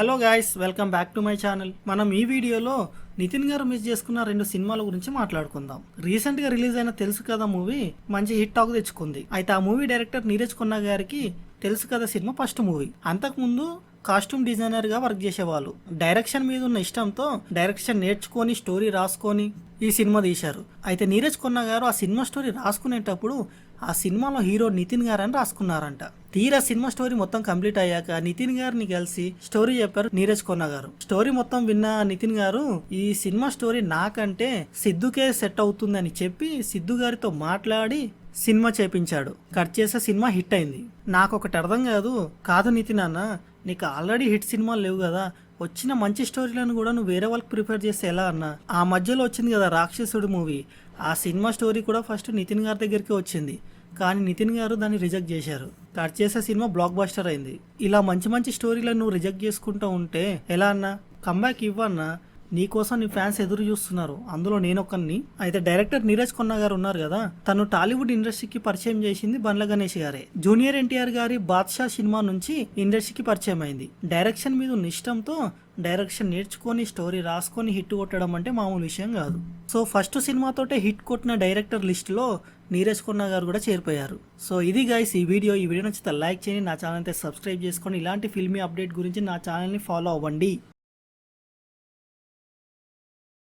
Hello guys welcome back to my channel మనం ఈ వీడియోలో నితిన్ గారు మిస్ చేసుకున్న రెండు సినిమాల గురించి మాట్లాడుకుందాం. రీసెంట్గా రిలీజ్ అయిన తెలుసు కదా మూవీ మంచి హిట్ టాక్ తెచ్చుకుంది. అయితే ఆ మూవీ డైరెక్టర్ నీరజ్ కొన్నా గారికి తెలుసు కదా సినిమా ఫస్ట్ మూవీ అంతకుముందు కాస్ట్యూమ్ డిజైనర్గా వర్క్ చేసేవాళ్ళు. డైరెక్షన్ మీద ఉన్న ఇష్టంతో డైరెక్షన్ నేర్చుకొని స్టోరీ రాసుకొని ఈ సినిమా తీశారు. అయితే నీరజ్ కొన్నా గారు ఆ సినిమా స్టోరీ రాసుకునేటప్పుడు ఆ సినిమాలో హీరో నితిన్ గారు అని రాసుకున్నారంట. తీరా సినిమా స్టోరీ మొత్తం కంప్లీట్ అయ్యాక నితిన్ గారిని కలిసి స్టోరీ చెప్పారు నీరజ్ కొన్న గారు. స్టోరీ మొత్తం విన్న నితిన్ గారు ఈ సినిమా స్టోరీ నాకంటే సిద్ధుకే సెట్ అవుతుందని చెప్పి సిద్ధు గారితో మాట్లాడి సినిమా చేపించాడు. కట్ చేసే సినిమా హిట్ అయింది. నాకు ఒకటి అర్థం కాదు. కాదు నితిన్ అన్న నీకు ఆల్రెడీ హిట్ సినిమాలు లేవు కదా. వచ్చిన మంచి స్టోరీలను కూడా నువ్వు వేరే వాళ్ళకి ప్రిపేర్ చేస్తే ఎలా అన్న? ఆ మధ్యలో వచ్చింది కదా రాక్షసుడు మూవీ. ఆ సినిమా స్టోరీ కూడా ఫస్ట్ నితిన్ గారి దగ్గరికి వచ్చింది. కానీ నితిన్ గారు దాన్ని రిజెక్ట్ చేశారు. కట్ చేసే సినిమా బ్లాక్ బస్టర్ అయింది. ఇలా మంచి మంచి స్టోరీలను నువ్వు రిజెక్ట్ చేసుకుంటూ ఉంటే ఎలా అన్నా? కమ్బ్యాక్ ఇవ్వన్నా? నీకోసం నీ ఫ్యాన్స్ ఎదురు చూస్తున్నారు. అందులో నేనొక్కరిని అయితే డైరెక్టర్ నీరజ్ కొన్నా గారు ఉన్నారు కదా తను టాలీవుడ్ ఇండస్ట్రీకి పరిచయం చేసింది బండ్ల గణేష్ గారే. జూనియర్ ఎన్టీఆర్ గారి బాద్షా సినిమా నుంచి ఇండస్ట్రీకి పరిచయం అయింది. డైరెక్షన్ మీద ఉన్న ఇష్టంతో డైరెక్షన్ నేర్చుకొని స్టోరీ రాసుకొని హిట్ కొట్టడం అంటే మామూలు విషయం కాదు. సో ఫస్ట్ సినిమాతోటే హిట్ కొట్టిన డైరెక్టర్ లిస్ట్లో నీరజ్ కొన్నా గారు కూడా చేరిపోయారు. సో ఇది గైస్ ఈ వీడియో. ఈ వీడియో నచ్చితే లైక్ చేయండి. నా ఛానల్ అయితే సబ్స్క్రైబ్ చేసుకొని ఇలాంటి ఫిల్మీ అప్డేట్ గురించి నా ఛానల్ని ఫాలో అవ్వండి.